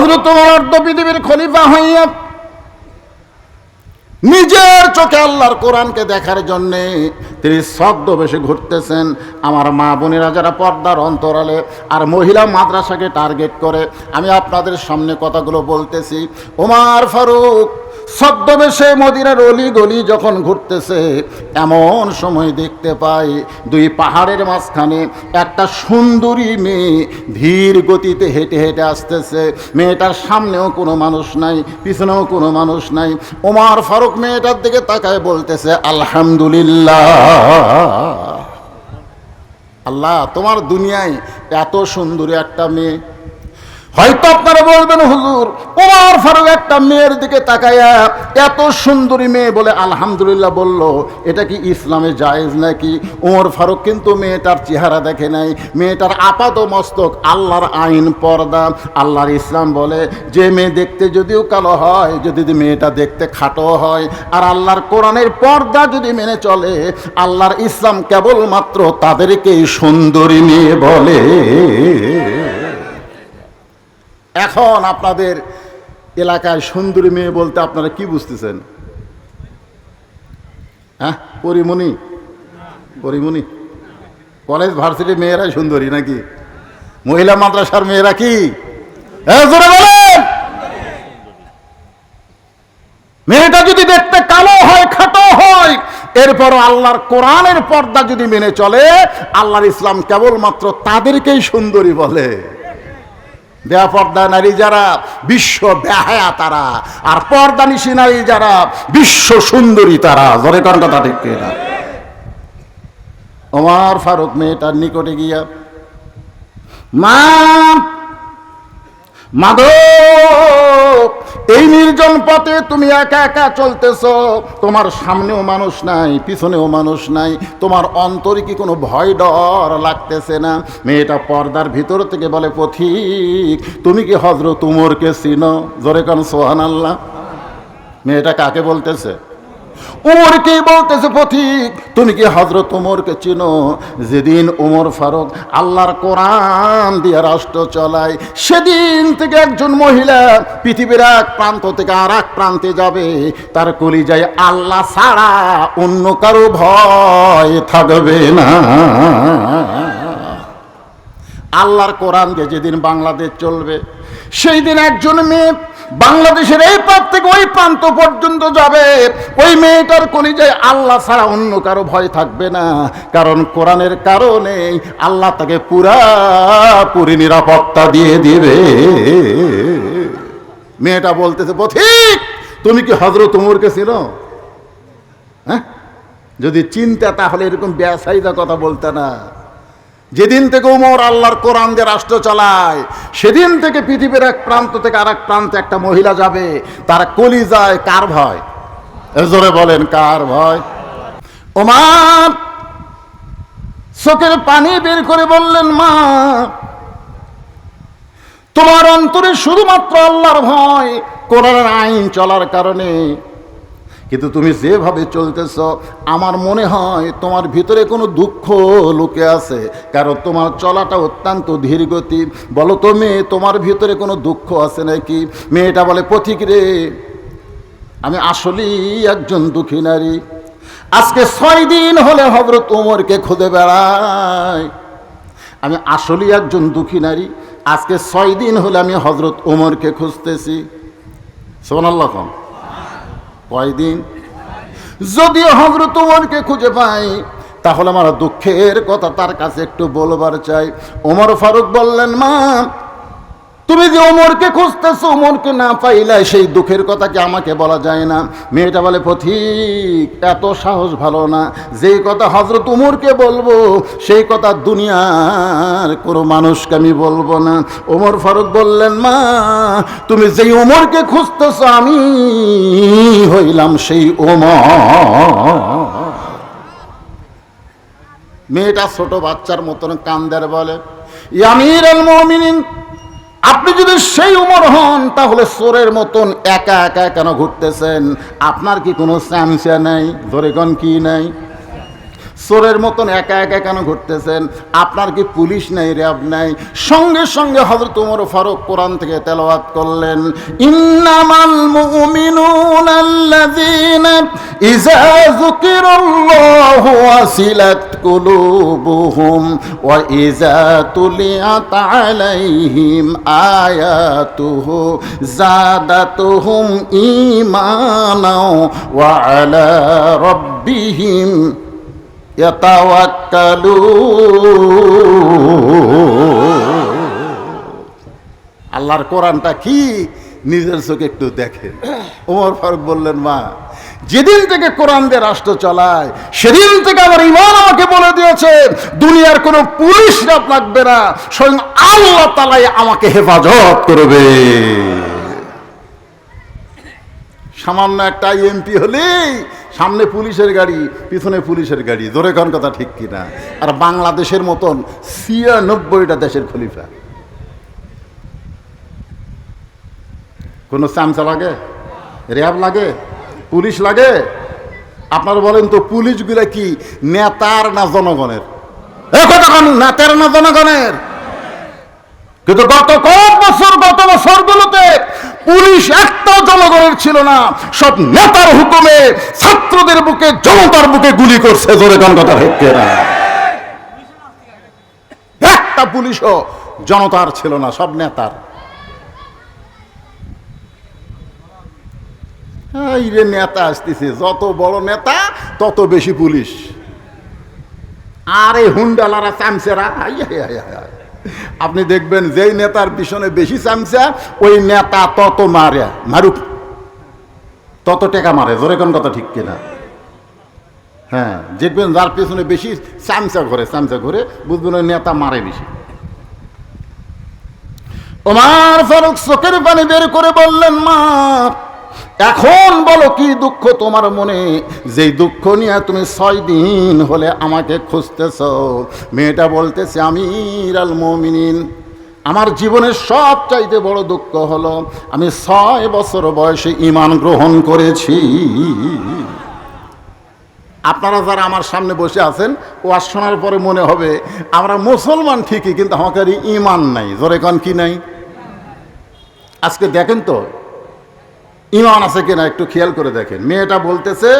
হজরত অর্ধ পৃথিবীর খলিফা হইয়া নিজের চোখে আল্লাহর কোরআনকে দেখার জন্যে তিনি শব্দ বেশি ঘুরতেছেন। আমার মা বোনেরা যারা পর্দার অন্তরালে আর মহিলা মাদ্রাসাকে টার্গেট করে, আমি আপনাদের সামনে কথাগুলো বলতেছি। ওমার ফারুক ছদ্মবেশে মদিনার অলি গলি যখন ঘুরতেছে, এমন সময় দেখতে পাই দুই পাহাড়ের মাঝখানে একটা সুন্দরী মেয়ে ধীর গতিতে হেঁটে হেঁটে আসতেছে। মেয়েটার সামনেও কোনো মানুষ নাই, পিছনেও কোনো মানুষ নাই। ওমার ফারুক মেয়েটার দিকে তাকায় বলতেছে, আলহামদুলিল্লাহ। আল্লাহ, তোমার দুনিয়ায় এত সুন্দরী একটা মেয়ে হয়তো আপনারা বলবেন, হুজুর ওমর ফারুক একটা মেয়ের দিকে তাকায়া এত সুন্দরী মেয়ে বলে আলহামদুলিল্লাহ বলল, এটা কি ইসলামে জায়েজ নাকি? ওমর ফারুক কিন্তু মেয়েটার চেহারা দেখে নাই, মেয়েটার আপাত মস্তক আল্লাহর আইন পর্দা। আল্লাহর ইসলাম বলে, যে মেয়ে দেখতে যদিও কালো হয়, যদি মেয়েটা দেখতে খাটো হয়, আর আল্লাহর কোরআনের পর্দা যদি মেনে চলে, আল্লাহর ইসলাম কেবলমাত্র তাদেরকেই সুন্দরী মেয়ে বলে। এখন আপনাদের এলাকায় সুন্দরী মেয়ে বলতে আপনারা কি বুঝতেছেন? হ্যাঁ পরিমণি? পরিমণি? কলেজ ভার্সিটির মেয়েরাই সুন্দরী নাকি? মহিলা মাদ্রাসার মেয়েরা কি? হ্যাঁ মেয়েটা যদি দেখতে কালো হয়, খাটো হয় এরপর আল্লাহর কোরআনের পর্দা যদি মেনে চলে, আল্লাহর ইসলাম কেবলমাত্র তাদেরকেই সুন্দরী বলে। বেপর্দা নারী যারা, বিশ্ব বেহায়া তারা। আর পর্দানিশী নারী যারা, বিশ্ব সুন্দরী তারা। জরে কোন কথা ঠিক না আমার ফারুক মেয়েটার নিকটে গিয়া, মা মাধব এই নির্জন পথে তুমি একা একা চলতেছ। তোমার সামনেও মানুষ নাই, পিছনেও মানুষ নাই। তোমার অন্তরে কি কোনো ভয় ডর লাগতেছে না? মেয়েটা পর্দার ভিতর থেকে বলে, পথিক, তুমি কি হজরত উমরকে চিনো? জোরে কান সোহান আল্লাহ মেয়েটা কাকে বলতেছে? উমরকে বলতেছে পথিক? তুমি কি হজরত উমরকে চিনো? যেদিন উমর ফারুক আল্লাহর কোরআন দিয়ে রাষ্ট্র চলায়, সেদিন থেকে একজন মহিলা পৃথিবীর এক প্রান্ত থেকে আর এক প্রান্তে যাবে। তার কলিজায় আল্লাহ ছাড়া অন্য কারও ভয় থাকবে না। আল্লাহর কোরআন দিয়ে যেদিন বাংলাদেশ চলবে সেই দিন একজন মেয়ে বাংলাদেশের এই প্রান্ত থেকে ওই প্রান্ত পর্যন্ত যাবে। ওই মেয়েটার কলিজায় আল্লাহ ছাড়া অন্য কারও ভয় থাকবে না। কারণ কোরআনের কারণে আল্লাহ তাকে পুরাপুরি নিরাপত্তা দিয়ে দিবে। মেয়েটা বলতেছে, পথিক, তুমি কি হজরত উমরকে ছিল হ্যাঁ? যদি চিন্তা তাহলে এরকম ব্যাসাইদা কথা বলতে না। যেদিন থেকে উমর আল্লাহর কোরআন দিয়ে রাষ্ট্র চালায়, সেদিন থেকে পৃথিবীর এক প্রান্ত থেকে আর এক প্রান্তে একটা মহিলা যাবে, তার কলি যায় কার ভয়? জোরে বলেন, কার ভয়? ওমার চোখের পানি বের করে বললেন, মা, তোমার অন্তরে শুধুমাত্র আল্লাহর ভয়, কোরআনের আইন চলার কারণে কিন্তু তুমি যেভাবে চলতেছ, আমার মনে হয় তোমার ভিতরে কোনো দুঃখ লুকে আছে। কারণ তোমার চলাটা অত্যন্ত ধীর গতি। বলো তো মেয়ে, তোমার ভিতরে কোনো দুঃখ আছে নাকি? মেয়েটা বলে, পথিক রে, আমি আসলেই একজন দুঃখী নারী। আজকে ছয় দিন হলে হজরত ওমরকে খুঁজে বেড়াই। আমি আসলেই একজন দুঃখী নারী। আজকে ছয় দিন হলে আমি হজরত ওমরকে খুঁজতেছি। সোনাল্লাহ কয়দিন? যদি হজরত ওমরকে খুঁজে পাই, তাহলে আমার দুঃখের কথা তার কাছে একটু বলবার চাই। ওমর ফারুক বললেন, মা তুমি যে ওমরকে খুঁজতেছো ওমরকে না পাইলে সেই দুঃখের কথা কি আমাকে বলা যায় না? মেয়েটা বলে পথিক এত সাহস ভালো না। যেই কথা হজরত উমরকে বলব, সেই কথা দুনিয়ার কোনো মানুষকে আমি বলব না। ওমর ফারুক বললেন, মা, তুমি যেই ওমরকে খুঁজতেছো, আমি হইলাম সেই ওমর মেয়েটা ছোট বাচ্চার মতন কান্দের বলে ইয়ামির আল মমিনিন আপনি যদি সেই উমর হন, তাহলে সোরের মতন একা একা কেন ঘুরতেছেন? আপনার কি কোনো স্যামসা নাই? ধরে কি নাই? চোরের মতন একা একা কেন ঘুরতেছেন? আপনার কি পুলিশ নেই, র্যাব নেই? সঙ্গে সঙ্গে হযরত ওমর ফারুক কোরআন থেকে তেলাওয়াত করলেন। ইন্নামাল মুমিনুনা আল্লাযীনা ইযা যুকিরাল্লাহু ওয়াসিলাত কুলুবুহুম ওয়া ইযা তুলিয়াত আলাইহিম আয়াতুহু জাদাতুহুম ঈমানা ওয়া আলা রাব্বিহিম আল্লাহর কোরআনটা কি? নিজের চোখে একটু দেখেন ওমর ফারুক বললেন, মা, যেদিন থেকে কোরআন দিয়ে রাষ্ট্র চালায়, সেদিন থেকে আমার ইমান আমাকে বলে দিয়েছে দুনিয়ার কোনো পুলিশ রাত লাগবে না, স্বয়ং আল্লাহ তালাই আমাকে হেফাজত করবে। সামান্য একটা এমপি হলেই সামনে পুলিশের গাড়ি, পিছনে পুলিশের গাড়ি। জোরে কোন কথা ঠিক কিনা? আর বাংলাদেশের মতন ছিয়ানব্বইটা দেশের খলিফা। কোনো চামচা লাগে? র্যাব লাগে? পুলিশ লাগে? আপনারা বলেন তো, পুলিশগুলা কি নেতার না জনগণের? নেতার না জনগণের? কিন্তু গত কয়েক বছর, গত বছরগুলোতে পুলিশ একটাও জনগণের ছিল না। সব নেতার হুকুমে ছাত্রদের বুকে জনতার বুকে গুলি করছে জোরে কথা হচ্ছে একটা পুলিশও জনতার ছিল না সব নেতার। রে নেতা আসতেছে যত বড় নেতা তত বেশি পুলিশ। আরে হুন্ডালারা চামচেরা আই, আই, আই, আই। আপনি দেখবেন যেই নেতার পিছনে বেশি চামচা, ওই নেতা তত মারে, মারুক। তত টেকা মারে, জোরে কোন কথা ঠিক কিনা? হ্যাঁ দেখবেন যার পেছনে বেশি চামচা ঘরে চামচা ঘরে, বুঝবেন ওই নেতা মারে বেশি। ওমার ফারুক চোখের পানি বের করে বললেন, মা এখন বলো কি দুঃখ তোমার মনে? যেই দুঃখ নিয়ে তুমি ছয় দিন হলে আমাকে খুঁজতেছ, মেয়েটা বলতেছে, আমির আল মমিনিন, আমার জীবনের সব চাইতে বড় দুঃখ হলো আমি ছয় বছর বয়সে ইমান গ্রহণ করেছি। আপনারা যারা আমার সামনে বসে আছেন, ওয়াজ শোনার পরে মনে হবে, আমরা মুসলমান ঠিকই, কিন্তু আমাদের ইমান নাই। জোরে কন কি নাই? আজকে দেখেন তো ইমান আছে কিনা একটু খেয়াল করে দেখেন। মেয়েটা বলতেছে,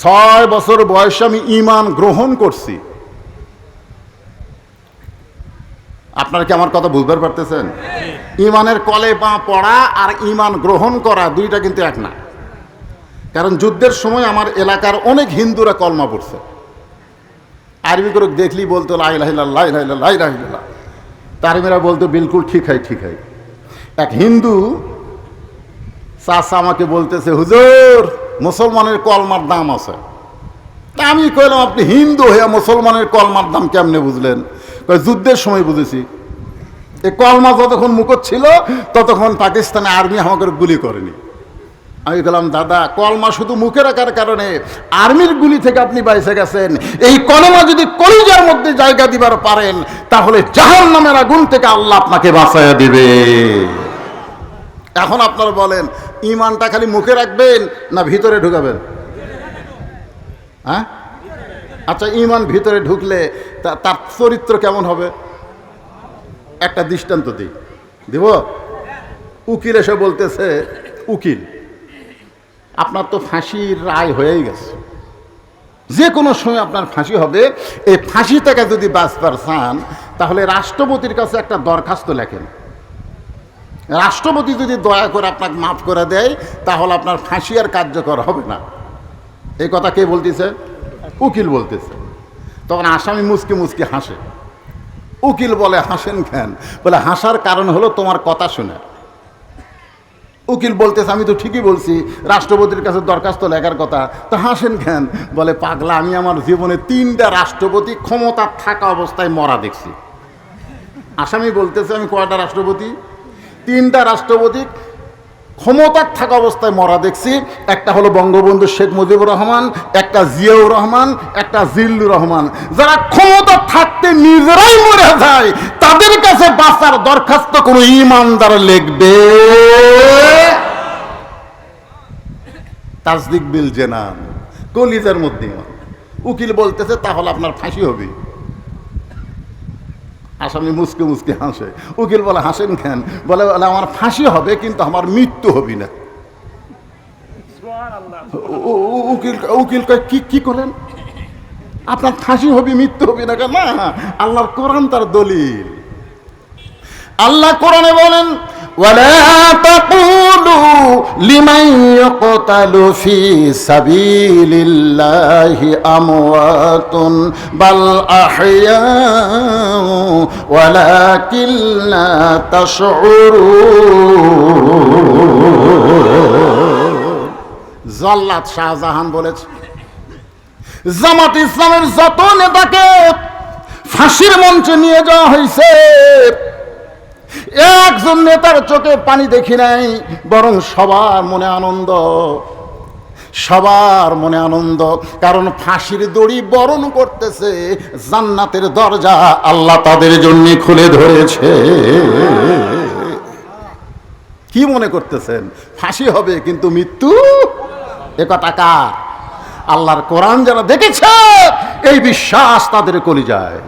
ছয় বছর বয়সে আমি ইমান গ্রহণ করছি। আপনারা কি আমার কথা বুঝতে পারতেছেন? ইমানের কলে পা পড়া আর ইমান গ্রহণ করা দুইটা কিন্তু এক না। কারণ যুদ্ধের সময় আমার এলাকার অনেক হিন্দুরা কলমা পড়ছে। আরবি করে দেখলি বলতো লাই লাই লাহিল্লা লাই লাহিল্লা তারমিরা বলতো, বিলকুল ঠিক হয় ঠিক হয়। এক হিন্দু চাষা আমাকে বলতেছে, হুজুর, মুসলমানের কলমার দাম আছে। তা আমি কইলাম, আপনি হিন্দু হয়ে মুসলমানের কলমার দাম কেমনে বুঝলেন? যুদ্ধের সময় বুঝেছি। এই কলমা যতক্ষণ মুখত ছিল, ততক্ষণ পাকিস্তানে আর্মি আমাকে গুলি করেনি। আমি বললাম দাদা, কলমা শুধু মুখে রাখার কারণে আর্মির গুলি থেকে আপনি বাইসে গেছেন। এই কলমা যদি কলিজার মধ্যে জায়গা দিবার পারেন, তাহলে জাহান নামের আগুন থেকে আল্লাহ আপনাকে বাঁচাইয়া দিবে। এখন আপনারা বলেন ইমানটা খালি মুখে রাখবেন না ভিতরে ঢুকাবেন? হ্যাঁ? আচ্ছা ইমান ভিতরে ঢুকলে তার চরিত্র কেমন হবে? একটা দৃষ্টান্ত দিই। দিব? উকিল এসে বলতেছে, উকিল, আপনার তো ফাঁসির রায় হয়েই গেছে। যে কোনো সময় আপনার ফাঁসি হবে। এই ফাঁসি থেকে যদি বাঁচবার চান, তাহলে রাষ্ট্রপতির কাছে একটা দরখাস্ত লেখেন। রাষ্ট্রপতি যদি দয়া করে আপনাকে মাফ করে দেয়, তাহলে আপনার ফাঁসি আর কার্যকর হবে না। এই কথা কে বলতেছে? উকিল বলতেছে। তখন আসামি মুসকে মুসকে হাসে। উকিল বলে, হাসেন কেন? বলে, হাসার কারণ হলো তোমার কথা শুনে। উকিল বলতেছে, আমি তো ঠিকই বলছি, রাষ্ট্রপতির কাছে দরখাস্ত লেখার কথা। তো হাসেন কেন? বলে, পাগলা, আমি আমার জীবনে তিনটা রাষ্ট্রপতি ক্ষমতা থাকা অবস্থায় মরা দেখছি। আসামি বলতেছে, আমি কয়টা রাষ্ট্রপতি? তিনটা রাষ্ট্রপতি ক্ষমতার থাকা অবস্থায় মরা দেখছি। একটা হলো বঙ্গবন্ধু শেখ মুজিবুর রহমান, একটা জিয়াউর রহমান, একটা জিল্লুর রহমান। যারা ক্ষমতা থাকতে নিজেরাই মরে যায়, তাদের কাছে বাঁচার দরখাস্ত কোনো ইমানদার লিখবে? তাসদিক বিল জেনান কলিজার মধ্যে উকিল বলতেছে, তাহলে আপনার ফাঁসি হবে। আসামি মুসকে মুসকে হাসে। উকিল বলে হাসেন খান বলে বলে আমার ফাঁসি হবে কিন্তু আমার মৃত্যু হবি না। উকিল উকিল কি কি করেন আপনার ফাঁসি হবে মৃত্যু হবে না কেন? না আল্লাহর কোরআন তার দলিল। আল্লাহ কোরআনে বলেন ولا تقولوا لمن يقتل في سبيل الله أموات بل أحياء ولكن لا تشعرون জল্লাদ শাহজাহান বলেছে জামাত ইসলামের যত নেতাকে ফাঁসির মঞ্চে নিয়ে যাওয়া হয়েছে একজন নেতার চোখে পানি দেখি নাই, বরং সবার মনে আনন্দ। সবার মনে আনন্দ, কারণ ফাঁসির দড়ি বরণ করতেছে জান্নাতের দরজা আল্লাহ তাদের জন্য খুলে ধরেছে। কি মনে করতেছেন? ফাঁসি হবে কিন্তু মৃত্যু? এ টাকা আল্লাহর কোরআন যারা দেখেছে, এই বিশ্বাস তাদের কলি যায়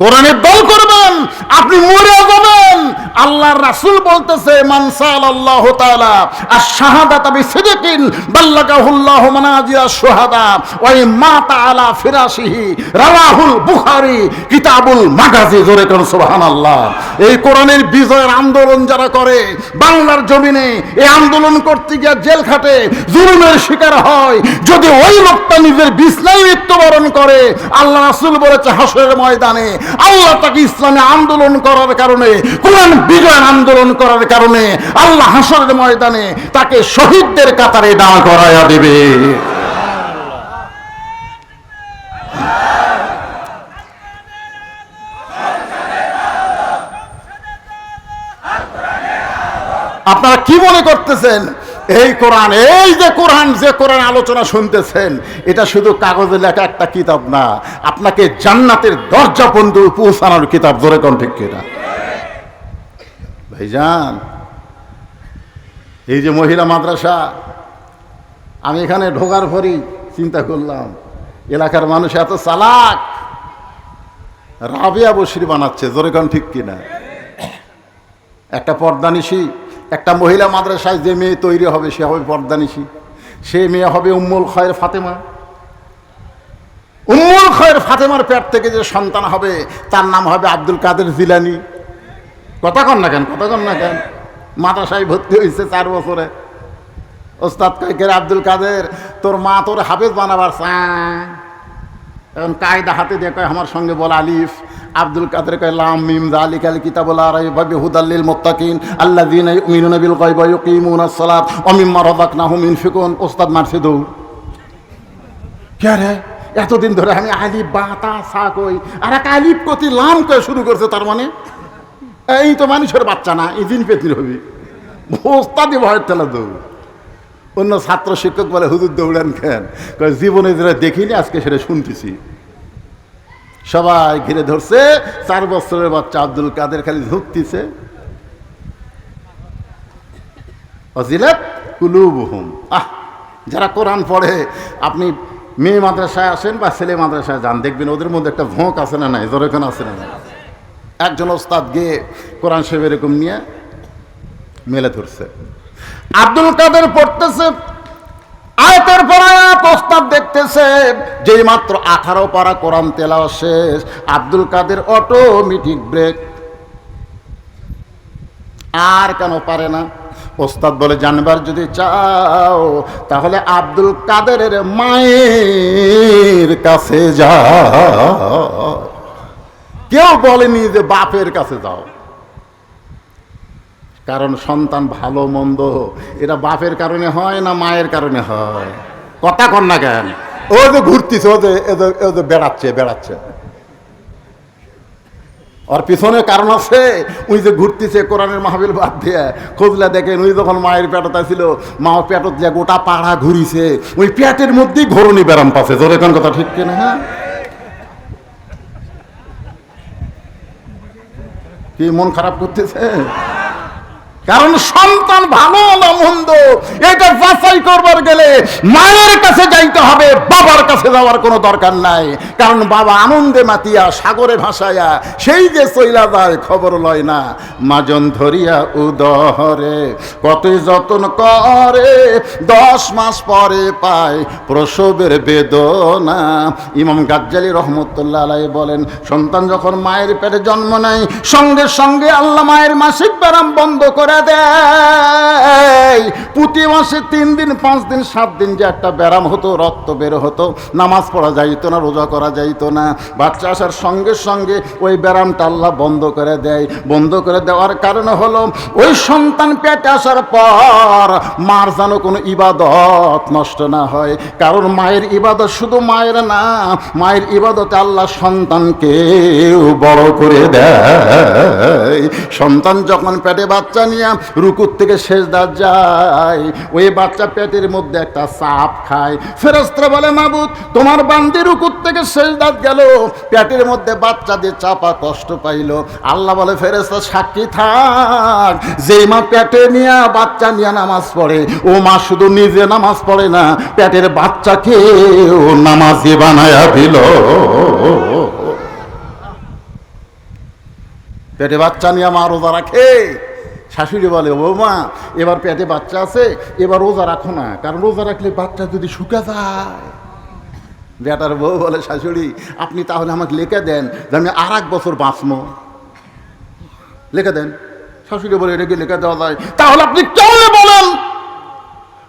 কোরআনের দল করবেন, আপনি মরে যাবেন। আল্লাহর রাসূল বলতেছে মানসাল আল্লাহ তাআলা আর শাহাদাত বিসিদকিন, বাল্লাগাহুল্লাহু মানাজিরা শুহাদা ওই মা তাআলা রাওয়াহুল বুখারী, কিতাবুল মাগাজি। জোরে সুবহানাল্লাহ। এই কোরআনের বিজয়ের আন্দোলন যারা করে, বাংলার জমিনে এই আন্দোলন করতে গিয়ে জেল খাটে, জুলুমের শিকার হয়। যদি ওই লোকটা নিজের বিছনায় মৃত্যুবরণ করে, আল্লাহ রাসূল বলেছে, হাসরের ময়দানে আল্লাহ তাকে ইসলামে আন্দোলন করার কারণে, কোরআন বিজয় আন্দোলন করার কারণে, আল্লাহ হাসরের ময়দানে তাকে শহীদদের কাতারে দাঁড় করাইয়া দেবে। আপনারা কি মনে করতেছেন? এই কোরআন, এই যে কোরআন যে কোরআন আলোচনা শুনতেছেন, এটা শুধু কাগজে লেখা একটা কিতাব না, আপনাকে জান্নাতের দরজা পর্যন্ত পৌঁছানোর কিতাব ধরে কোন ঠিক কিনা? ভাইজান, এই যে মহিলা মাদ্রাসা, আমি এখানে ঢোকার পরই চিন্তা করলাম, এলাকার মানুষ এত চালাক, রাবিয়া বসরি বানাচ্ছে, জোরে কোন ঠিক কিনা? একটা পর্দানিশী একটা মহিলা মাদ্রাসায় যে মেয়ে তৈরি হবে, সে হবে পর্দানিশী। সে মেয়ে হবে উম্মুল খয়ের ফাতেমা। উম্মুল খয়ের ফাতেমার পেট থেকে যে সন্তান হবে, তার নাম হবে আব্দুল কাদের জিলানি। কথা কন না কেন, কথা কন না কেন? মাদ্রাসায় ভর্তি হয়েছে চার বছরে। ওস্তাদ কাইকের আব্দুল কাদের? তোর মা তোর হাফেজ বানাবার চা এখন কায়দা হাতে দিয়ে কয়, আমার সঙ্গে বল আলিফ। আব্দুল কাদের কয়, লাম মিম জালিক আল কিতাবুল আরাইবি হুদাল্লিল মুত্তাকিন, আল্লাযীনা ইউমিনুনা বিল গায়বি ওয়া ইউকিমুনাস সালাত ওয়া মিম্মা রাযাকনাহুম ইনফিকুন ওস্তাদ মারছে দৌড়। কে রে? এতদিন ধরে আমি আলিফ বা তা সা কই, আর এক আলিফ কতি লাম কয়ে শুরু করছে তার মানে? এই তো মানুষের বাচ্চা না, এই দিন পেতির হবি। ওস্তাদি ভয়ের তেলা দৌড়। অন্য ছাত্র শিক্ষক বলে, হুজুর দৌড়ান খেন জীবনে যেটা দেখিনি, আজকে সেটা শুনতেছি। সবাই ঘিরে ধরছে। চার বছরের বাচ্চা আব্দুল কাদের খালি আহ, যারা কোরআন পড়ে, আপনি মেয়ে মাদ্রাসায় আসেন বা ছেলে মাদ্রাসায় যান, দেখবেন ওদের মধ্যে একটা ভোঁক আছে না নাই, জোরেখান আছে না নাই। একজন ওস্তাদ গিয়ে কোরআন সাহেব এরকম নিয়ে মেলে ধরছে। আব্দুল কাদের পড়তেছে আয়তের পর প্রস্তাব দেখতেছে যেই মাত্র আঠারো পারা কোরআন তেলাও শেষ, আব্দুল কাদের অটোমেটিক ব্রেক আর কেন পারে না? ওস্তাদ বলে, জানবার যদি চাও, তাহলে আব্দুল কাদেরের মায়ের কাছে যাও। কেউ বলেনি যে বাপের কাছে যাও। কারণ সন্তান ভালো মন্দ, এটা বাপের কারণে হয় না মায়ের কারণে হয়? কথা কর না কেন? ও যে ঘুরতিছে, ও যে ও যে- বেড়াচ্ছে বেড়াচ্ছে। ওর পিছনে কারণ আছে, উনি যে ঘুরতেছে, কোরআনের মাহবিল বাদ দিয়ে। খোঁজলা দেখেন, উনি যখন মায়ের পেটত ছিল মা পেটত দিয়ে গোটা পাড়া ঘুরিছে, ওই পেটের মধ্যেই ঘরণী ব্যারাম পাচ্ছে তোর এখন কথা ঠিক কিনা হ্যাঁ? কি মন খারাপ করতেছে? কারণ সন্তান ভালো না মন্দ, এটা যাচাই করবার গেলে মায়ের কাছে যাইতে হবে, বাবার কাছে যাওয়ার কোনো দরকার নাই। কারণ বাবা আনন্দে মাতিয়া, সাগরে ভাসায়া, সেই যে চইলা যায়, খবর লয় না। মাজন ধরিয়া উদহরে কত যতন করে, দশ মাস পরে পায় প্রসবের বেদনা। ইমাম গাজ্জালি রহমতুল্লাহ আলাই বলেন, সন্তান যখন মায়ের পেটে জন্ম নেয়, সঙ্গে সঙ্গে আল্লাহ মায়ের মাসিক ব্যারাম বন্ধ করে দেয়। প্রতি মাসে তিন দিন, পাঁচ দিন, সাত দিন যে একটা ব্যারাম হতো, রক্ত বের হতো, নামাজ পড়া যাইতো না, রোজা করা যাইতো না। বাচ্চা আসার সঙ্গে সঙ্গে ওই ব্যারামটা আল্লাহ বন্ধ করে দেয়। বন্ধ করে দেওয়ার কারণে হলো, ওই সন্তান পেটে আসার পর মার যেন কোনো ইবাদত নষ্ট না হয়। কারণ মায়ের ইবাদত শুধু মায়ের না, মায়ের ইবাদতে আল্লাহ সন্তানকে বড় করে দেয়। সন্তান যখন পেটে বাচ্চা নিয়ে রুকুর থেকে শেষ দাঁত যায়। ওই বাচ্চা পেটের মধ্যে একটা চাপ খায়। ফেরস্ত্র বলে, মাবুদ, তোমার বান্দি রুকুর থেকে শেষ দাঁত গেল। পেটের মধ্যে বাচ্চা দিয়ে চাপা কষ্ট পাইল। আল্লাহ বলে ফেরেস্তা সাক্ষী থাক। যেই মা পেটে নিয়ে বাচ্চা নিয়ে নামাজ পড়ে, ও মা শুধু নিজে নামাজ পড়ে না, পেটের বাচ্চাকে ও নামাজি বানায়া দিল। পেটে বাচ্চা নিয়ে মা রোজা রাখে। শাশুড়ি বলে, ও মা, এবার পেটে বাচ্চা আছে, এবার রোজা রাখো না, কারণ রোজা রাখলে বাচ্চা যদি শুকে যায়। বেটার বউ বলে, শাশুড়ি, আপনি তাহলে আমাকে লিখে দেন যে আমি আর এক বছর বাঁচবো। লিখে দেন। শাশুড়ি বলে, এটা কি লিখে দেওয়া যায়? তাহলে আপনি কেমনে বলেন,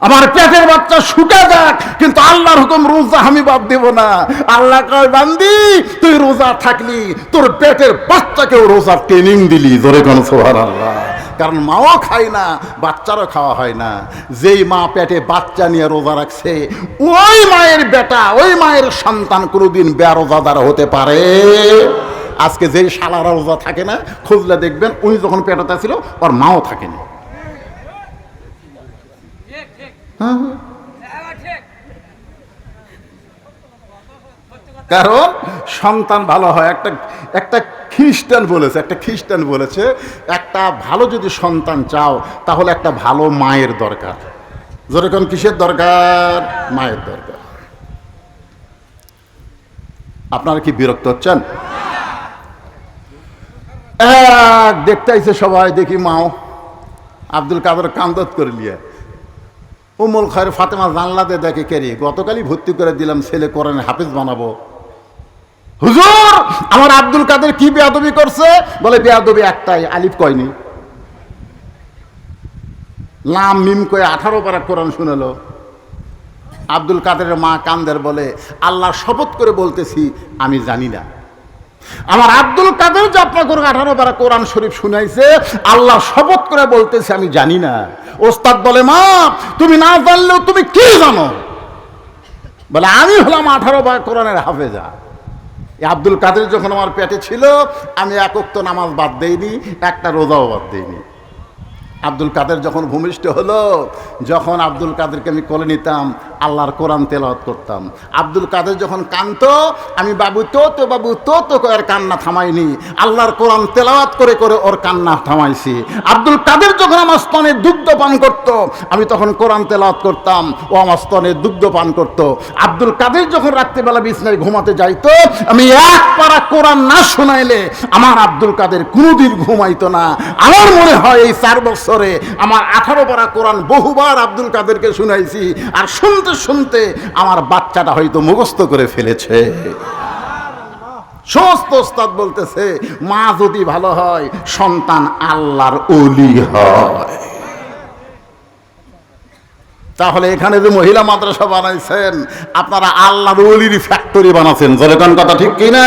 আমার পেটের বাচ্চা শুকে যাক, কিন্তু আল্লাহর হুকুম রোজা আমি বাদ দেব না। আল্লাহ কয়, বান্দি, তুই রোজা থাকলি, তোর পেটের বাচ্চাকেও রোজা ট্রেনিং দিলি। জোরে কোন সোহার আল্লাহ কারণ মাও খায় না, বাচ্চারও খাওয়া হয় না। যেই মা পেটে বাচ্চা নিয়ে রোজা রাখছে, ওই মায়ের বেটা, ওই মায়ের সন্তান কোনোদিন বেরোজাদার হতে পারে। আজকে যেই শালারা রোজা থাকে না, খুঁজলে দেখবেন উনি যখন পেটাতে ছিল, ওর মাও থাকেনি। হ্যাঁ কারণ সন্তান ভালো হয়, একটা একটা খ্রিস্টান বলেছে, একটা খ্রিস্টান বলেছে, একটা ভালো যদি সন্তান চাও, তাহলে একটা ভালো মায়ের দরকার। যেরকম কিসের দরকার? মায়ের দরকার। আপনারা কি বিরক্ত হচ্ছেন? এক দেখতে আইছে সবাই দেখি মাও আব্দুল কাদের কান্দত করে লিয়ে উমুল খয়ের ফাতেমা জানলাতে দেখে কেরি গতকালই ভর্তি করে দিলাম, ছেলে করেন হাফিজ বানাবো। হুজুর, আমার আব্দুল কাদের কি বেয়াদবি করছে? বলে, বেয়াদবি একটাই, আলিফ কয়নি লাম মিম কয়ে আঠারো পারা কোরআন শুনেলো। আব্দুল কাদেরের মা কান্দের বলে আল্লাহ শপথ করে বলতেছি, আমি জানি না। আমার আব্দুল কাদের যে আপনার আঠারো পারা কোরআন শরীফ শুনাইছে আল্লাহ শপথ করে বলতেছে, আমি জানি না। ওস্তাদ বলে, মা, তুমি না জানলেও তুমি কি জানো? বলে, আমি হলাম আঠারো বার কোরআনের হাফেজা। আব্দুল কাদের যখন আমার পেটে ছিল, আমি একক তো নামাজ বাদ দেইনি, একটা রোজাও বাদ দেইনি। আব্দুল কাদের যখন ভূমিষ্ঠ হলো, যখন আব্দুল কাদেরকে আমি কোলে নিতাম আল্লাহর কোরআন তেলাওয়াত করতাম। আব্দুল কাদের যখন কান্ত আমি, বাবু, তো তো, বাবু, তো তো আর কান্না থামাইনি। আল্লাহর কোরআন তেলাওয়াত করে করে ওর কান্না থামাইছি। আব্দুল কাদের যখন আমার স্তনে দুগ্ধ পান করত, আমি তখন কোরআন তেলাওয়াত করতাম, ও আমার স্তনে দুগ্ধ পান করত। আব্দুল কাদের যখন রাত্রিবেলা বিছনায় ঘুমাতে যাইতো, আমি এক পারা কোরআন না শোনাইলে আমার আব্দুল কাদের কোনোদিন ঘুমাইতো না। আমার মনে হয় এই চার বছরে আমার আঠারো পারা কোরআন বহুবার আব্দুল কাদেরকে শুনাইছি, আর শুনতে শুনতে শুনতে আমার বাচ্চাটা হয়তো মুখস্থ করে ফেলেছে। সমস্ত ওস্তাদ বলতেছে, মা যদি ভালো হয়, সন্তান আল্লাহর অলি হয়। তাহলে এখানে যে মহিলা মাদ্রাসা বানাইছেন, আপনারা আল্লাহর অলির ফ্যাক্টরি বানাচ্ছেন যেরকম কথা ঠিক কিনা?